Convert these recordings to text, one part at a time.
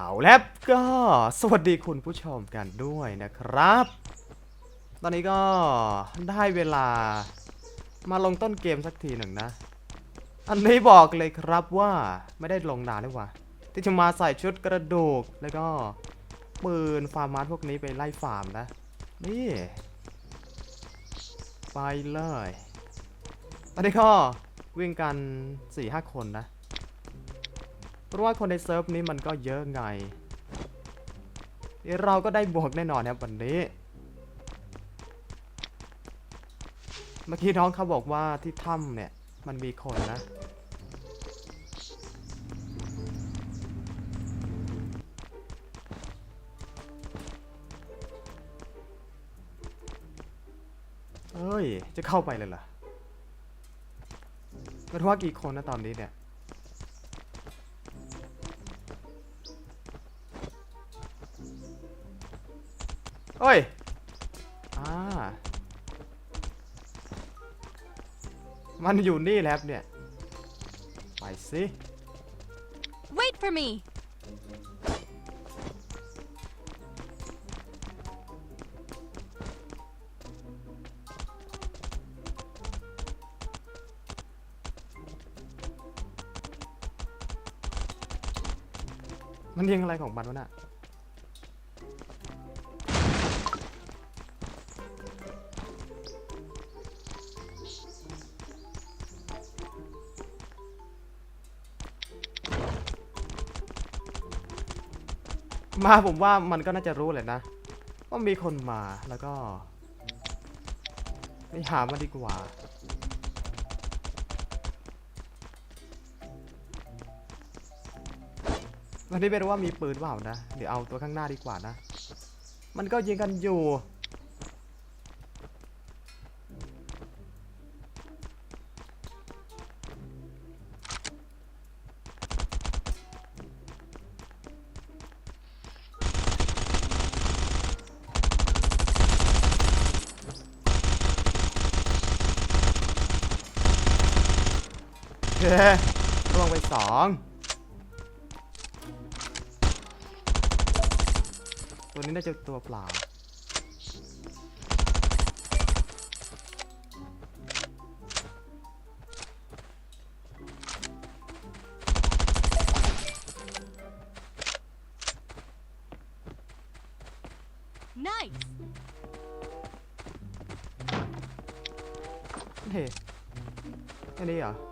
เอาแล้วก็สวัสดีคุณผู้ชมกันด้วยนะครับ ตอนนี้ก็ได้เวลามาลงต้นเกมสักทีหนึ่งนะ อันนี้บอกเลยครับว่าไม่ได้ลงนานเลยว่ะที่จะมาใส่ชุดกระดูกแล้วก็ปืนฟาร์มาร์พวกนี้ไปไล่ฟาร์มนะ นี่ ไปเลย ตอนนี้ก็วิ่งกัน4-5คนนะ เพราะว่าคนในเซิร์ฟนี้มันก็เยอะไง เราก็ได้บวกแน่นอนครับวันนี้ เมื่อกี้น้องเขาบอกว่าที่ถ้ำเนี่ย มันมีคนนะ เอ้ย จะเข้าไปเลยเหรอมันว่ากี่คนนะตอนนี้เนี่ย เฮ้ย อ่า มันอยู่นี่แล้วเนี่ย ไปสิ Wait for me! มันยิงอะไรของมันวะน่ะ มาผมว่ามันก็น่าจะรู้แหละนะว่ามีคนมาแล้วก็ไปหามันดีกว่า วันนี้ไม่รู้ว่ามีปืนเปล่านะ เดี๋ยวเอาตัวข้างหน้าดีกว่านะ มันก็ยิงกันอยู่ ล่วงไปสองตัวนี้น่าจะตัวเปล่า Nice! เฮ้แค่นี้เหรอ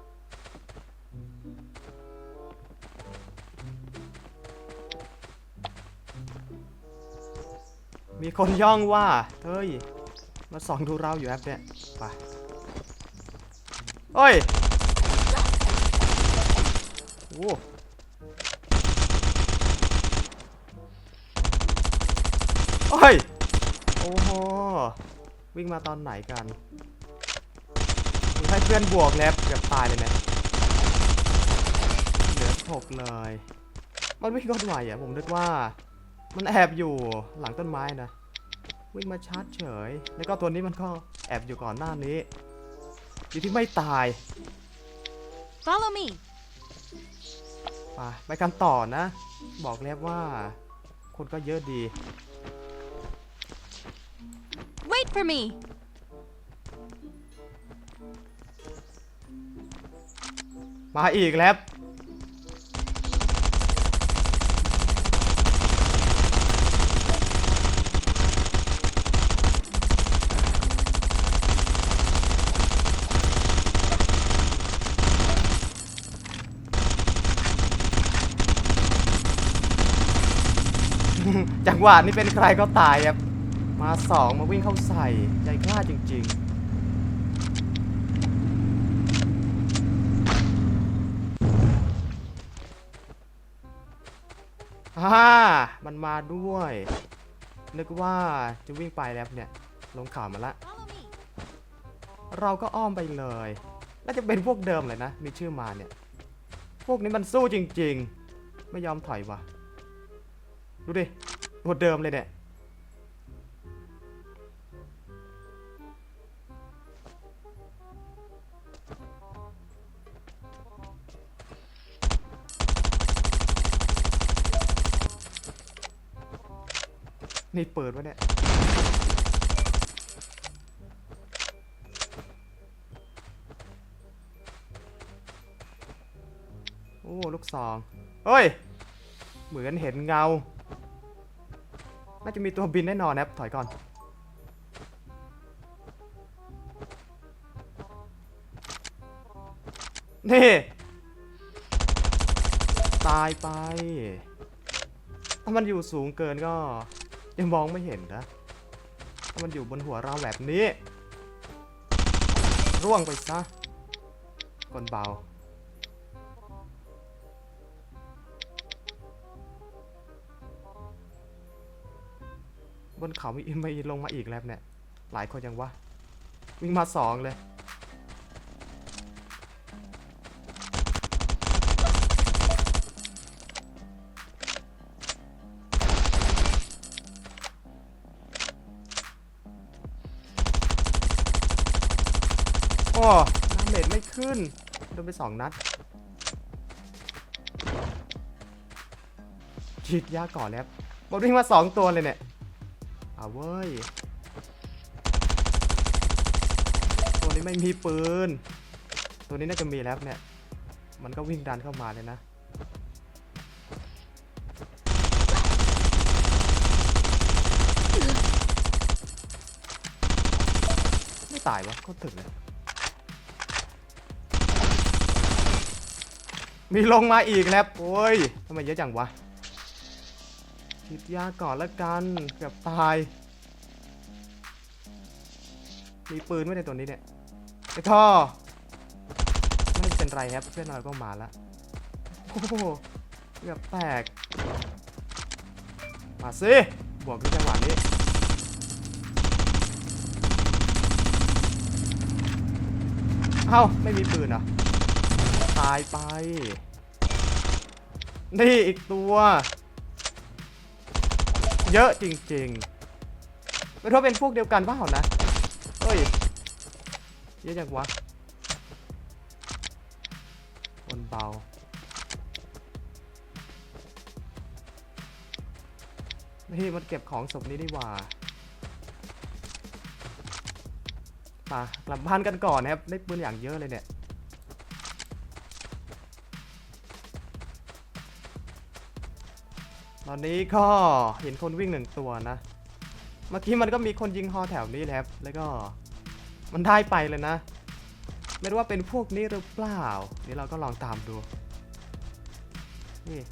มีคนย่องว่า เฮ้ย มาส่องดูเราอยู่แอปเนี่ย ไปเฮ้ย โอ้โอ้ย โอ้โห วิ่งมาตอนไหนกันให้เพื่อนบวกแล้วเกือบตายเลยเนี่ยเหลือหกเลย มันวิ่งก็ไหวอะผมนึกว่า มันแอบอยู่หลังต้นไม้นะวิ่งมาชาร์จเฉย แล้วก็ตัวนี้มันก็แอบอยู่ก่อนหน้านี้อยู่ที่ไม่ตาย Follow me! ไปไปกันต่อนะ บอกแล้วว่า คนก็เยอะดี Wait for me! มาอีกแล้ว จัง หวะนี้เป็นใครก็ตายครับมาสองมาวิ่งเข้าใส่ใจกล้าจริง ๆฮ่า มันมาด้วย นึกว่าจะวิ่งไปแล้วเนี่ย ลงข่าวมาละ เราก็อ้อมไปเลย น่าจะเป็นพวกเดิมเลยนะ มีชื่อมาเนี่ย พวกนี้มันสู้จริง ๆ ไม่ยอมถอยว่ะ ดูดิ ตัวเดิมเลยเนี่ย นี่เปิดวะเนี่ย โอ้ ลูกซอง เฮ้ย เหมือนเห็นเงา น่าจะมีตัวบินแน่นอนนะครับ ถอยก่อน นี่ ตายไป ถ้ามันอยู่สูงเกินก็ ยังมองไม่เห็นนะ ถ้ามันอยู่บนหัวเราแบบนี้ ร่วงไปซะคนเบา นเขามีไม่ลงมาอีกแล้วเนี่ย หลายคนยังวะวิ่งมาสองเลย โอ้น้ำเม็ดไม่ขึ้น โดนไปสองนัดฉีดยาก่อนแล้วบอลวิ่งมาสองตัวเลยเนี่ย เอาเว้ย ตัวนี้ไม่มีปืน ตัวนี้น่าจะมีแล้วเนี่ย มันก็วิ่งดันเข้ามาเลยนะไม่ตายวะโคตรถึกเลยมีลงมาอีกแล้วโอ้ยทำไมเยอะจังวะ ฉีดยาก่อนละกันเกือบตาย มีปืนไว้ในตัวนี้เนี่ยแล้วก็ไม่เป็นไรครับเพื่อนเราก็มาล้วโอ้โหเกือบแตก มาสิบวกด้วยจังหวะนี้เอ้าไม่มีปืนเหรอตายไป นี่อีกตัว เยอะจริงๆไม่รู้ว่าเป็นพวกเดียวกันเปล่านะเฮ้ยเยอะจังวะคนเบานี่มันเก็บของศพนี้ดีกว่ามากลับบ้านกันก่อนนะครับ ได้ปืนอย่างเยอะเลยเนี่ย ตอนนี้ก็เห็นคนวิ่งหนึ่งตัวนะ เมื่อกี้มันก็มีคนยิงฮอแถวนี้แหละครับแล้วก็มันได้ไปเลยนะ ไม่รู้ว่าเป็นพวกนี้หรือเปล่าเดี๋ยวเราก็ลองตามดู นี่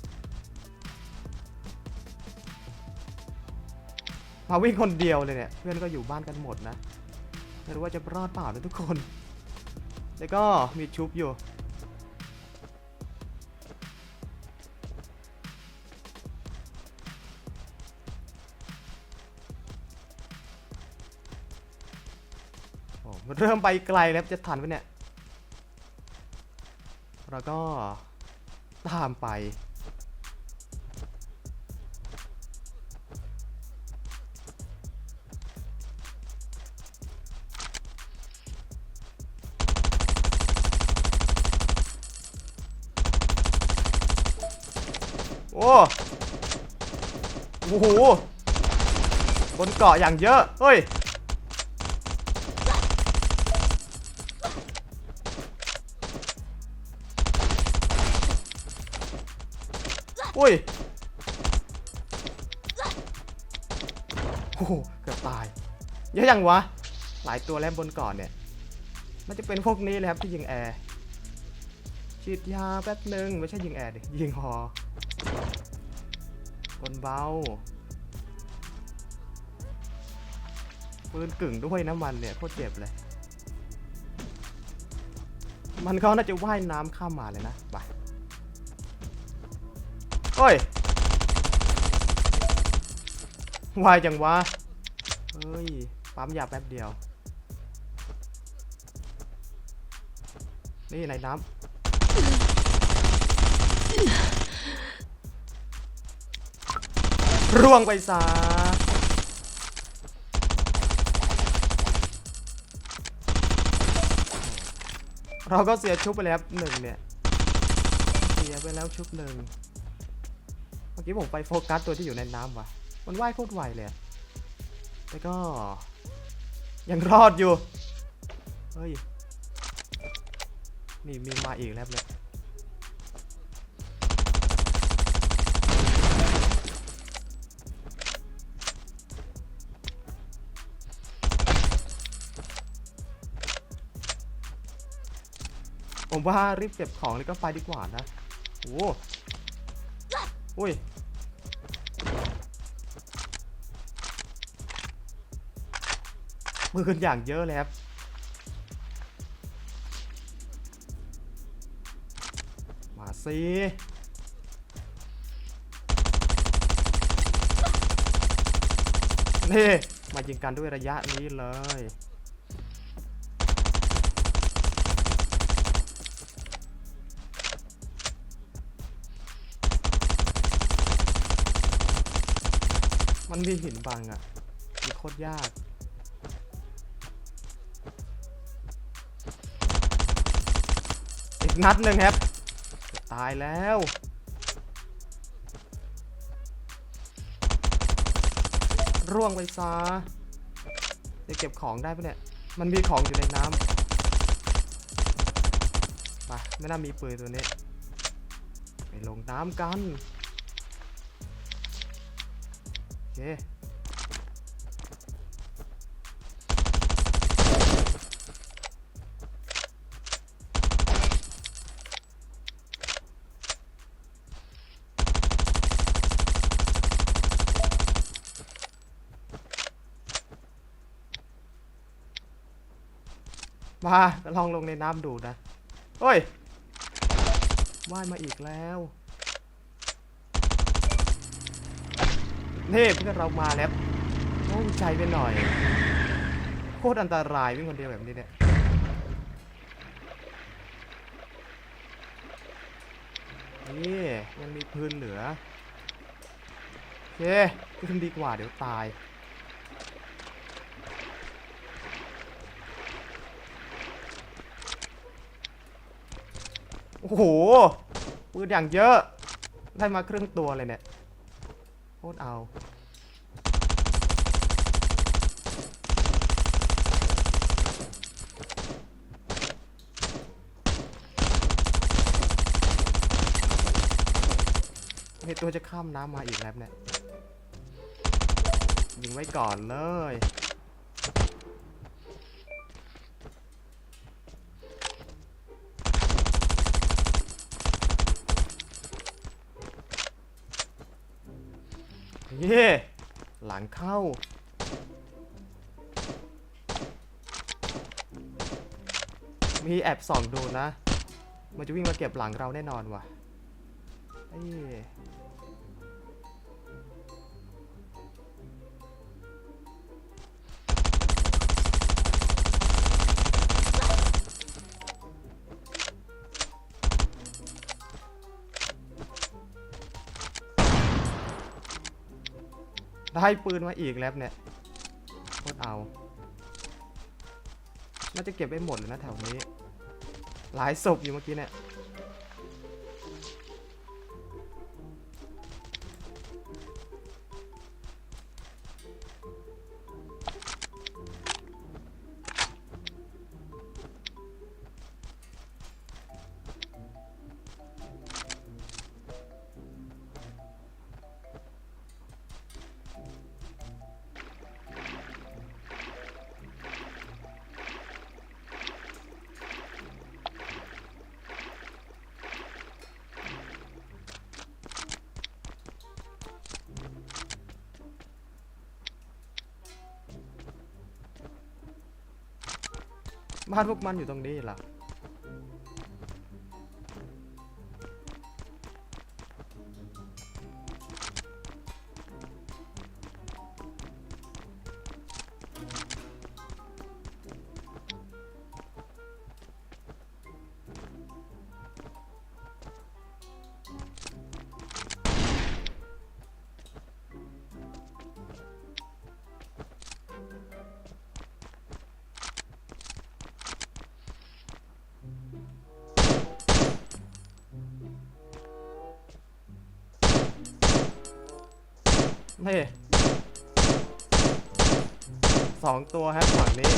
มาวิ่งคนเดียวเลยเนี่ย เพื่อนก็อยู่บ้านกันหมดนะ ไม่รู้ว่าจะรอดเปล่านะทุกคน แล้วก็มีชุบอยู่ เริ่มไปไกลแล้วจะทันไหมเนี่ยเราก็ตามไป โอ้โอ้โหบนเกาะอย่างเยอะ เฮ้ย อุ้ยโอ้โหเกือบตาย เยอะยังวะ หลายตัวแล้วบนก่อนเนี่ย มันจะเป็นพวกนี้เลยครับที่ยิงแอร์ฉีดยาแป๊บหนึ่งไม่ใช่ยิงแอร์ดิยิงฮอบนเบาปืนกึ่งด้วยน้ำมันเนี่ยโคตรเจ็บเลย มันเขาน่าจะว่ายน้ำข้ามมาเลยนะไป โอ้ยวายจังวะ เฮ้ย ปั๊มยาแป๊บเดียว นี่ในน้ำร่วงไปซะเราก็เสียชุบไปแล้วหนึ่งเนี่ย เสียไปแล้วชุบหนึ่ง เมื่อกี้ผมไปโฟกัสตัวที่อยู่ในน้ำว่ะ มันว่ายโคตรไวเลยแต่ก็ ยังรอดอยู่ เฮ้ย นี่มีมาอีกแล้วเนี่ยผมว่ารีบเก็บของแล้วก็ไปดีกว่านะ โอ้ อุ้ยมือกันอย่างเยอะเลยครับ มาสินี่มายิงกันด้วยระยะนี้เลย มันมีหินบังอะมีโคตรยาก อีกนัดหนึ่งครับ ตายแล้ว ร่วงไปซะจะเก็บของได้ปะเนี่ย มันมีของอยู่ในน้ำไปไม่น่ามีปืนตัวนี้ ไปลงน้ำกัน เคมาลองลงในน้ำดูนะเฮ้ยว่ายมาอีกแล้ว นี่เพื่อนเรามาแล้วโล่งใจไปหน่อย โคตรอันตรายวิ่งคนเดียวแบบนี้เนี่ยนี่ยังมีพื้นเหลือโอเคขึ้นดีกว่าเดี๋ยวตายโอ้โหปืนอย่างเยอะ ได้มาครึ่งตัวเลยเนี่ย คตรเอาเห็นตัวจะข้ามน้ำมาอีกแล้วเนี่ย ยิงไว้ก่อนเลย เย่หลังเข้า มีแอบส่องดูนะ มันจะวิ่งมาเก็บหลังเราแน่นอนว่ะเอ้ ได้ปืนมาอีกแล้วเนี่ยโคตรเอา น่าจะเก็บไปหมดเลยนะแถวนี้ หลายศพอยู่เมื่อกี้เนี่ย บ้านพวกมันอยู่ตรงนี้ล่ะ สองตัวฮะฝั่งนี้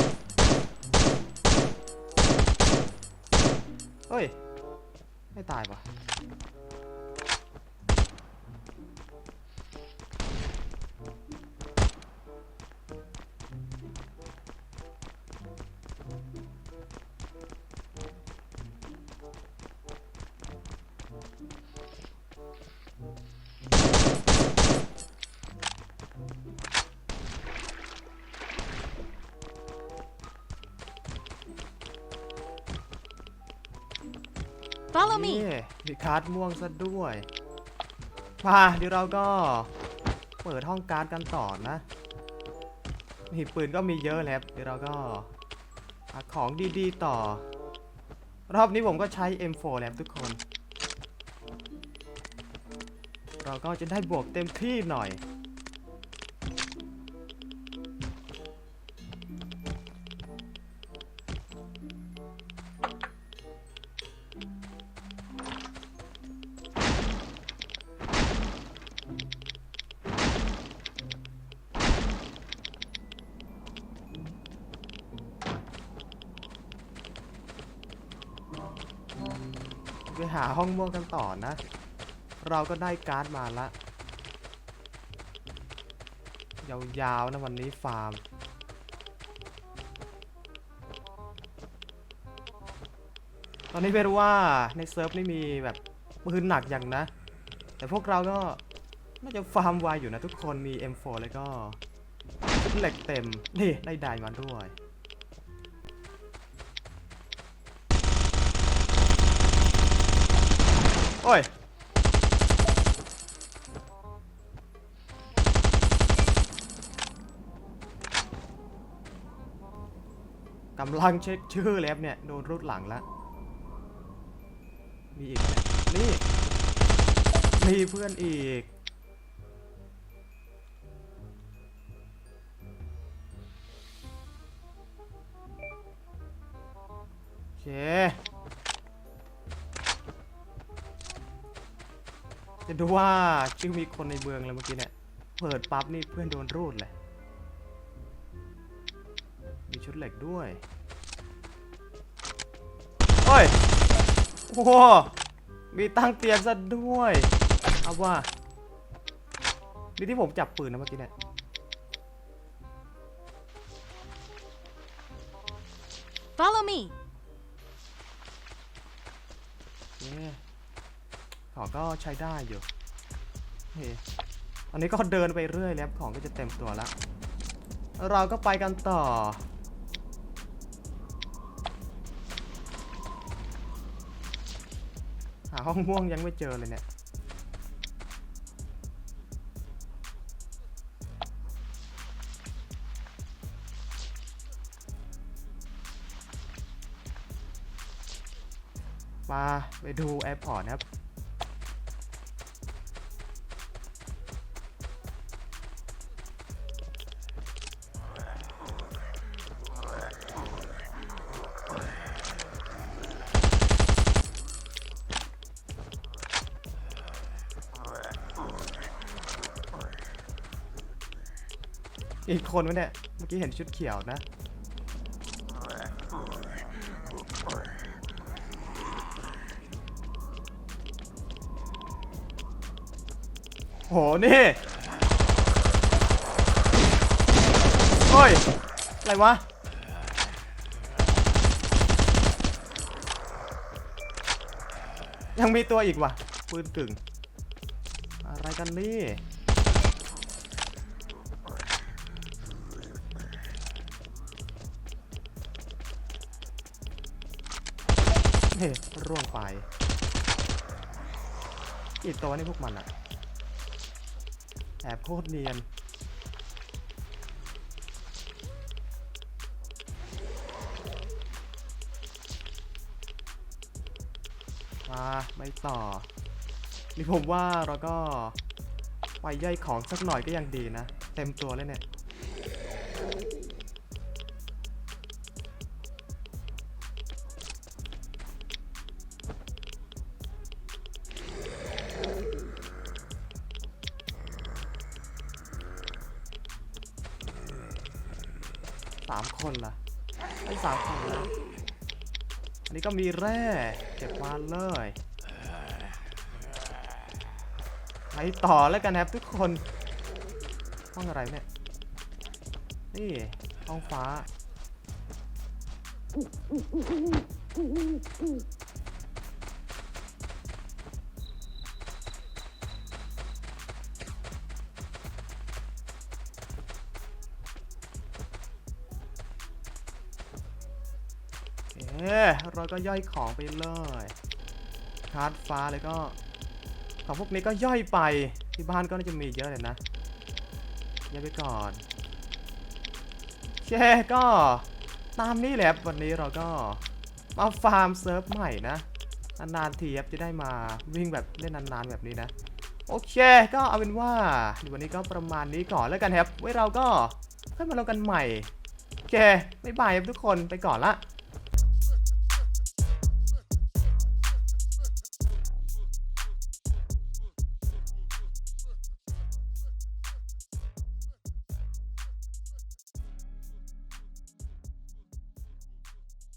เฮ้ย ไม่ตายปะ Follow นี่ me. มีการ์ดม่วงซะด้วยมาเดี๋ยวเราก็เปิดห้องการ์ดกันต่อนะนี่ปืนก็มีเยอะแล้วเดี๋ยวเราก็หาของดีๆต่อ รอบนี้ผมก็ใช้ M4 แล้วทุกคน เราก็จะได้บวกเต็มที่หน่อย หาห้องม่วงกันต่อนะ เราก็ได้การ์ดมาละ ยาวๆนะวันนี้ฟาร์ม ตอนนี้ไม่รู้ว่าในเซิร์ฟนี่มีแบบปืนหนักอย่างนะ แต่พวกเราก็น่าจะฟาร์มไวอยู่นะทุกคนมี M4 แล้วก็เหล็กเต็ม นี่ได้ไดมาด้วย กำลังเช็คชื่อแล้วเนี่ย โดนรูดหลังแล้วมีอีก นี่ มีเพื่อนอีก โอเค จะดูว่าชื่อมีคนในเมืองเลยเมื่อกี้เนี่ย เปิดปั๊บนี่เพื่อนโดนรูดเลย เหล็กด้วยโอ้ยโอ้โหมีตั้งเตียงซะด้วย เอาว่านี่ที่ผมจับปืนนะเมื่อกี้เนี่ย Follow me. เย้ของก็ใช้ได้อยู่เฮ้อันนี้ก็เดินไปเรื่อยแล้วของก็จะเต็มตัวแล้ว เราก็ไปกันต่อ หาห้องม่วงยังไม่เจอเลยเนี่ย มาไปดูแอร์พอร์ตนะครับ อีกคนวะเนี่ย เมื่อกี้เห็นชุดเขียวนะ โห นี่เฮ้ย อะไรวะ ยังมีตัวอีกว่ะปืนกึ่ง อะไรกันนี่ เฮ้ร่วงไปอีกตัวนี่พวกมันอะแอบโคตรเนียนมาไม่ต่อ นี่ผมว่าเราก็ไปย่อยของสักหน่อยก็ยังดีนะ เต็มตัวเลยเนี่ย สามคนล่ะไอ้สามคนนะอันนี้ก็มีแร่เก็บมาเลยไปต่อแล้วกันนะครับทุกคนห้องอะไรเนี่ยนี่ห้องฟ้า ก็ย่อยของไปเลยคาร์ดฟ้าเลยก็ของพวกนี้ก็ย่อยไปที่บ้านก็น่าจะมีเยอะเลยนะย่อยไปก่อนโอเคก็ตามนี้แหละวันนี้เราก็มาฟาร์มเซิร์ฟใหม่นะนานๆทีครับจะได้มาวิ่งแบบเล่นนานๆแบบนี้นะโอเค ก็เอาเป็นว่าวันนี้ก็ประมาณนี้ก่อนแล้วกันครับไว้เราก็ค่อยมาลงกันใหม่โอเคบ๊ายบายครับทุกคนไปก่อนละ